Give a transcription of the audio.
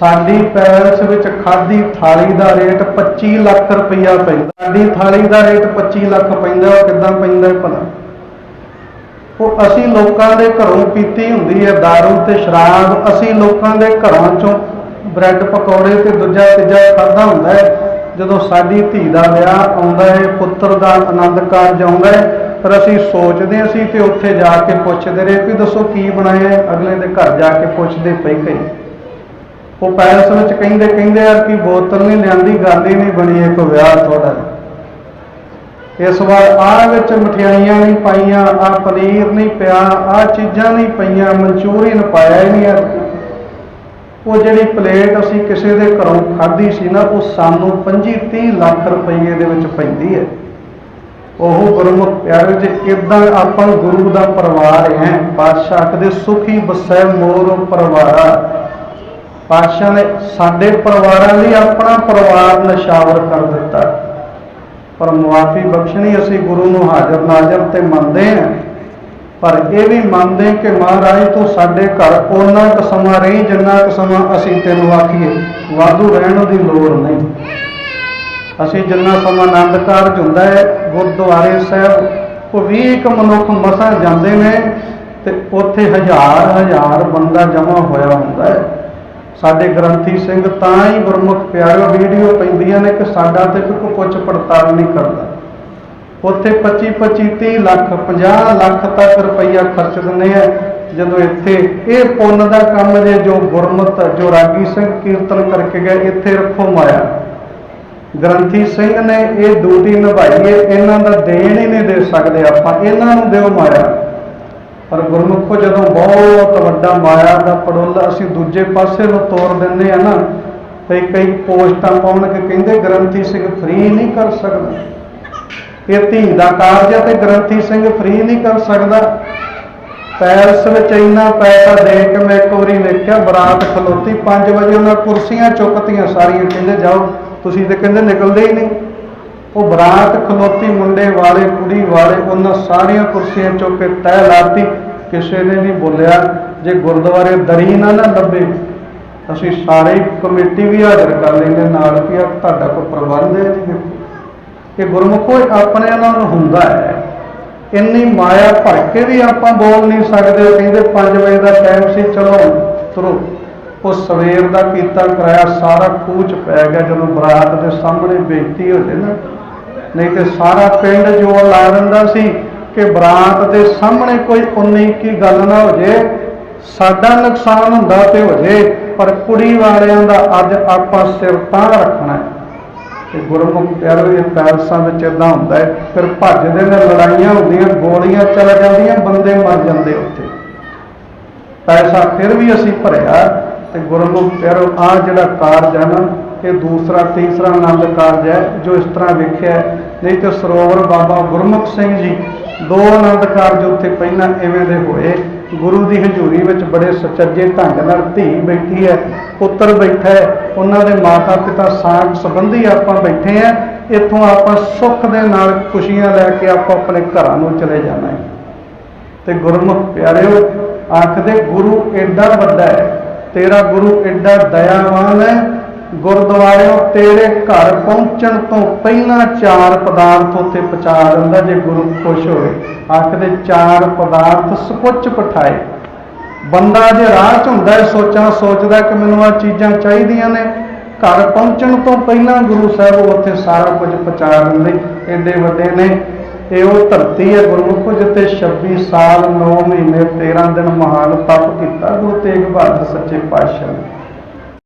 ਸਾਡੀ ਪੈਲਸ ਵਿੱਚ ਖਾਦੀ ਥਾਲੀ ਦਾ ਰੇਟ 25 ਲੱਖ ਰੁਪਈਆ ਪੈਂਦਾ। ਸਾਡੀ ਥਾਲੀ ਦਾ ਰੇਟ 25 ਲੱਖ ਪੈਂਦਾ, ਉਹ ਕਿੱਦਾਂ ਪੈਂਦਾ ਹੈ ਭਲਾ? ਉਹ ਅਸੀਂ ਲੋਕਾਂ ਦੇ ਘਰੋਂ ਪੀਤੀ ਹੁੰਦੀ ਹੈ दारू ਤੇ ਸ਼ਰਾਬ, ਅਸੀਂ ਲੋਕਾਂ ਦੇ ਘਰਾਂ ਚੋਂ ਬ੍ਰੈਡ ਪਕੌੜੇ ਤੇ ਦੂਜਾ ਤੀਜਾ ਖਾਦਾ ਹੁੰਦਾ ਹੈ। ਜਦੋਂ ਸਾਡੀ ਧੀ ਦਾ ਵਿਆਹ ਆਉਂਦਾ ਹੈ, ਪੁੱਤਰ ਦਾ ਆਨੰਦ ਕਾਰਜ ਆਉਂਦਾ ਹੈ ਪਰ ਅਸੀਂ ਸੋਚਦੇ ਅਸੀਂ ਤੇ ਉੱਥੇ ਜਾ ਕੇ ਪੁੱਛਦੇ ਰਹੇ ਕਿ ਦੱਸੋ ਕੀ ਬਣਾਇਆ ਅਗਲੇ ਦੇ ਘਰ ਜਾ ਕੇ ਪੁੱਛਦੇ ਪਈ ਕਈ ਉਹ ਪੈਲਸ ਵਿੱਚ ਕਹਿੰਦੇ ਕਹਿੰਦੇ ਆ ਕਿ ਬੋਤਲ ਨਹੀਂ ਲਿਆਂਦੀ ਗੱਲ ਹੀ ਨਹੀਂ ਬਣੀ, ਇੱਕ ਵਿਆਹ ਤੁਹਾਡਾ। ਇਸ ਵਾਰ ਆਹ ਵਿੱਚ ਮਠਿਆਈਆਂ ਨਹੀਂ ਪਾਈਆਂ ਆ ਪਨੀਰ ਨਹੀਂ ਪਿਆ ਆ ਚੀਜ਼ਾਂ ਨਹੀਂ ਪਈਆਂ, ਮਨਚੂਰੀਅਨ ਪਾਇਆ ਹੀ ਨਹੀਂ ਐਤਕੀ। ਉਹ ਜਿਹੜੀ ਪਲੇਟ ਅਸੀਂ ਕਿਸੇ ਦੇ ਘਰੋਂ ਖਾਧੀ ਸੀ ਨਾ, ਉਹ ਸਾਨੂੰ 25 30 ਲੱਖ ਰੁਪਏ ਦੇ ਵਿੱਚ ਪੈਂਦੀ ਹੈ। ਉਹ ਗੁਰਮੁਖ ਪਿਆਰੇ ਜੇ ਇਦਾਂ ਆਪਾਂ ਗੁਰੂ ਦਾ ਪਰਿਵਾਰ ਹੈ, ਬਾਦਸ਼ਾਹ ਦੇ ਸੁਖੀ ਬਸੈ ਮੋਰ ਪਰਿਵਾਰਾ। ਪਾਤਸ਼ਾਹ ਨੇ ਸਾਡੇ ਪਰਿਵਾਰਾਂ ਲਈ ਆਪਣਾ ਪਰਿਵਾਰ ਨਸ਼ਾਵਰ ਕਰ ਦਿੱਤਾ। ਪਰ ਮੁਆਫੀ ਬਖਸ਼ਣੀ ਅਸੀਂ ਗੁਰੂ ਨੂੰ ਹਾਜ਼ਰ ਨਾਜ਼ਰ ਤੇ ਮੰਨਦੇ ਹਾਂ। ਪਰ ਇਹ ਵੀ ਮੰਨਦੇ ਕਿ ਮਹਾਰਾਜ ਤੂੰ ਸਾਡੇ ਘਰ ਉਹਨਾਂ ਕੁ ਸਮਾਂ ਰਹੀ ਜਿੰਨਾ ਕੁ ਸਮਾਂ ਅਸੀਂ ਤੈਨੂੰ ਆਖੀਏ। ਵਾਧੂ ਰਹਿਣ ਦੀ ਲੋੜ ਨਹੀਂ। ਅਸੀਂ ਜਿੰਨਾ ਸਮਾਂ ਆਨੰਦ ਕਾਰਜ ਹੁੰਦਾ ਹੈ, ਗੁਰਦੁਆਰੇ ਸਾਹਿਬ, ਉਹ ਵੀ ਇੱਕ ਮਨੁੱਖ ਮਸਾਂ ਜਾਂਦੇ ਨੇ ਤੇ ਉੱਥੇ ਹਜ਼ਾਰ ਹਜ਼ਾਰ ਬੰਦਾ ਜਮ੍ਹਾਂ ਹੋਇਆ ਹੁੰਦਾ ਹੈ। ਸਾਡੇ ਗ੍ਰੰਥੀ ਸਿੰਘ ਤਾਂ ਹੀ ਗੁਰਮੁਖ ਪਿਆਰਿਓ, ਵੀਡੀਓ ਪੈਂਦੀਆਂ ਨੇ ਕਿ ਸਾਡਾ ਤੇ ਕੋਈ ਪੁੱਛ ਪੜਤਾਲ ਨਹੀਂ ਕਰਦਾ। ਉੱਥੇ 25 25 30 ਲੱਖ 50 ਲੱਖ ਤੱਕ ਰੁਪਈਆ ਖਰਚ ਦਿੰਦੇ ਆ। ਜਦੋਂ ਇੱਥੇ ਇਹ ਪੁੰਨ ਦਾ ਕੰਮ ਜੇ ਜੋ ਗੁਰਮਤ, ਜੋ ਰਾਗੀ ਸਿੰਘ ਕੀਰਤਨ ਕਰਕੇ ਗਏ, ਇੱਥੇ ਰੱਖੋ ਮਾਇਆ। ਗ੍ਰੰਥੀ ਸਿੰਘ ਨੇ ਇਹ ਡਿਊਟੀ ਨਿਭਾਈ ਹੈ ਇਹਨਾਂ ਦਾ ਦੇਣ ਹੀ ਨਹੀਂ ਦੇ ਸਕਦੇ ਆਪਾਂ। ਇਹਨਾਂ ਨੂੰ ਦਿਓ ਮਾਇਆ। ਪਰ ਗੁਰਮੁਖੋ ਜਦੋਂ ਬਹੁਤ ਵੱਡਾ ਮਾਇਆ ਦਾ ਪੜੋਲਾ ਅਸੀਂ ਦੂਜੇ ਪਾਸੇ ਨੂੰ ਤੋੜ ਦਿੰਦੇ ਆ ਨਾ ਕਈ ਕਈ ਪੋਸਟਾਂ ਪਾਉਣ ਕੇ ਕਹਿੰਦੇ ਗ੍ਰੰਥੀ ਸਿੰਘ ਫ੍ਰੀ ਨਹੀਂ ਕਰ ਸਕਦਾ। ਇਹ ਧੀ ਦਾ ਕਾਰਜ ਹੈ ਤੇ ਗ੍ਰੰਥੀ ਸਿੰਘ ਫ੍ਰੀ ਨਹੀਂ ਕਰ ਸਕਦਾ। ਪੈਲਸ ਵਿੱਚ ਇੰਨਾ ਪੈਸਾ ਦੇ ਕੇ ਮੈਂ ਇੱਕ ਵਾਰੀ ਵੇਖਿਆ, ਬਰਾਤ ਖਲੋਤੀ 5 ਵਜੇ ਉਹਨਾਂ ਕੁਰਸੀਆਂ ਚੁੱਕਤੀਆਂ, ਸਾਰੀਆਂ ਕਹਿੰਦੇ, ਜਾਓ, ਤੁਸੀਂ ਤੇ ਕਹਿੰਦੇ ਨਿਕਲਦੇ ਹੀ ਨਹੀਂ। ਉਹ ਬਰਾਤ ਖਲੋਤੀ ਮੁੰਡੇ ਵਾਲੇ, ਕੁੜੀ ਵਾਲੇ, ਉਹਨਾਂ ਸਾਰੀਆਂ ਕੁਰਸੀਆਂ ਚੁੱਕ ਕੇ ਤਹਿ ਲਾਤੀ। ਕਿਸੇ ਨੇ ਨਹੀਂ ਬੋਲਿਆ ਜੇ ਗੁਰਦੁਆਰੇ ਦਰੀ ਨਾ ਨਾ ਲੱਭੇ, ਅਸੀਂ ਸਾਰੇ ਕਮੇਟੀ ਵੀ ਹਾਜ਼ਰ ਕਰ ਲੈਂਦੇ, ਨਾਲ ਕਿ ਆ, ਤੁਹਾਡਾ ਕੋਈ ਪ੍ਰਬੰਧ ਹੈ ਜੀ ਕਿ ਗੁਰਮੁਖੋ ਆਪਣੇ ਨਾਲ ਹੁੰਦਾ ਹੈ। ਇੰਨੀ ਮਾਇਆ ਭਰ ਕੇ ਵੀ ਆਪਾਂ ਬੋਲ ਨਹੀਂ ਸਕਦੇ, ਕਹਿੰਦੇ 5 ਵਜੇ ਦਾ ਟਾਈਮ ਸੀ, ਚਲੋ ਤੁਰੋ। ਉਹ ਸਵੇਰ ਦਾ ਕੀਤਾ ਕਰਾਇਆ, ਸਾਰਾ ਕੂਚ ਪੈ ਗਿਆ, ਜਦੋਂ ਬਰਾਤ ਦੇ ਸਾਹਮਣੇ ਬੇਇੱਜ਼ਤੀ ਹੋ ਜੇ ਨਾ। ਨਹੀਂ ਤੇ ਸਾਰਾ ਪਿੰਡ ਜੋ ਲਾ ਦਿੰਦਾ ਸੀ ਕਿ ਬਰਾਤ ਦੇ ਸਾਹਮਣੇ ਕੋਈ ਉਨੀ ਕੀ ਗੱਲ ਨਾ ਹੋ ਜੇ, ਸਾਡਾ ਨੁਕਸਾਨ ਹੁੰਦਾ ਤੇ ਹੋ ਜੇ, ਪਰ ਕੁੜੀ ਵਾਲਿਆਂ ਦਾ ਅੱਜ ਆਪਾਂ ਸਿਰ ਤਾਂ ਰੱਖਣਾ ਤੇ ਗੁਰਮੁਖ ਪਿਆਰੋ, ਇਹ ਪੈਲਸਾਂ ਵਿੱਚ ਇਦਾਂ ਹੁੰਦਾ ਹੈ, ਫਿਰ ਭੱਜਦੇ ਨੇ ਲੜਾਈਆਂ ਹੁੰਦੀਆਂ, ਗੋਲੀਆਂ ਚੱਲ ਜਾਂਦੀਆਂ, ਬੰਦੇ ਮਰ ਜਾਂਦੇ ਉੱਥੇ। ਪੈਸਾ ਫਿਰ ਵੀ ਅਸੀਂ ਭਰਿਆ, ਤੇ ਗੁਰਮੁਖ ਪਿਆਰੋ ਆ ਜਿਹੜਾ ਕਾਰਜ ਹੈ ਨਾ ਇਹ ਦੂਸਰਾ, ਤੀਸਰਾ ਆਨੰਦ ਕਾਰਜ ਹੈ, ਜੋ ਇਸ ਤਰ੍ਹਾਂ ਵੇਖਿਆ ਨਹੀਂ ਤੇ ਸਰੋਵਰ ਬਾਬਾ ਗੁਰਮੁਖ ਸਿੰਘ ਜੀ, ਦੋ ਆਨੰਦ ਕਾਰਜ ਉੱਥੇ ਪਹਿਲਾਂ ਐਵੇਂ ਦੇ ਹੋਏ। ਗੁਰੂ ਦੀ ਹਜ਼ੂਰੀ ਵਿੱਚ ਬੜੇ ਸੁਚੱਜੇ ਢੰਗ ਨਾਲ ਧੀ ਬੈਠੀ ਹੈ, ਪੁੱਤਰ ਬੈਠਾ ਹੈ। ਉਹਨਾਂ ਦੇ ਮਾਤਾ ਪਿਤਾ ਸਾਂਗ ਸੰਬੰਧੀ ਆਪਾਂ ਬੈਠੇ ਆ ਇੱਥੋਂ ਆਪਾਂ ਸੁੱਖ ਦੇ ਨਾਲ ਖੁਸ਼ੀਆਂ ਲੈ ਕੇ ਆਪਾਂ ਆਪਣੇ ਘਰਾਂ ਨੂੰ ਚਲੇ ਜਾਣਾ ਹੈ। ਤੇ ਗੁਰਮੁਖ ਪਿਆਰਿਓ, ਆਖਦੇ ਗੁਰੂ ਐਡਾ ਵੱਡਾ ਹੈ, ਤੇਰਾ ਗੁਰੂ ਐਡਾ ਦਇਆਵਾਨ ਹੈ ਗੁਰਦੁਆਰਿਓ ਤੇਰੇ ਘਰ ਪਹੁੰਚਣ ਤੋਂ ਪਹਿਲਾਂ ਚਾਰ ਪਦਾਰਥ ਉੱਥੇ ਪਹੁੰਚਾ ਦਿੰਦਾ ਜੇ ਗੁਰੂ ਖੁਸ਼ ਹੋਵੇ। ਆਖਦੇ ਚਾਰ ਪਦਾਰਥ ਸਪੁੱਚ ਪਠਾਏ। ਬੰਦਾ ਜੇ ਰਾਹ 'ਚ ਹੁੰਦਾ ਸੋਚਾਂ ਸੋਚਦਾ ਕਿ ਮੈਨੂੰ ਆ ਚੀਜ਼ਾਂ ਚਾਹੀਦੀਆਂ ਨੇ, ਘਰ ਪਹੁੰਚਣ ਤੋਂ ਪਹਿਲਾਂ ਗੁਰੂ ਸਾਹਿਬ ਉੱਥੇ ਸਾਰਾ ਕੁਝ ਪਹੁੰਚਾ ਦਿੰਦੇ। ਏਡੇ ਵੱਡੇ ਨੇ। ਇਹ ਉਹ ਧਰਤੀ ਹੈ ਗੁਰਮੁਖੋ ਜਿੱਤੇ 26 ਸਾਲ 9 ਮਹੀਨੇ 13 ਦਿਨ ਮਹਾਨ ਤਪ ਕੀਤਾ ਗੁਰੂ ਤੇਗ ਬਹਾਦਰ ਸੱਚੇ ਪਾਤਸ਼ਾਹ ਨੇ।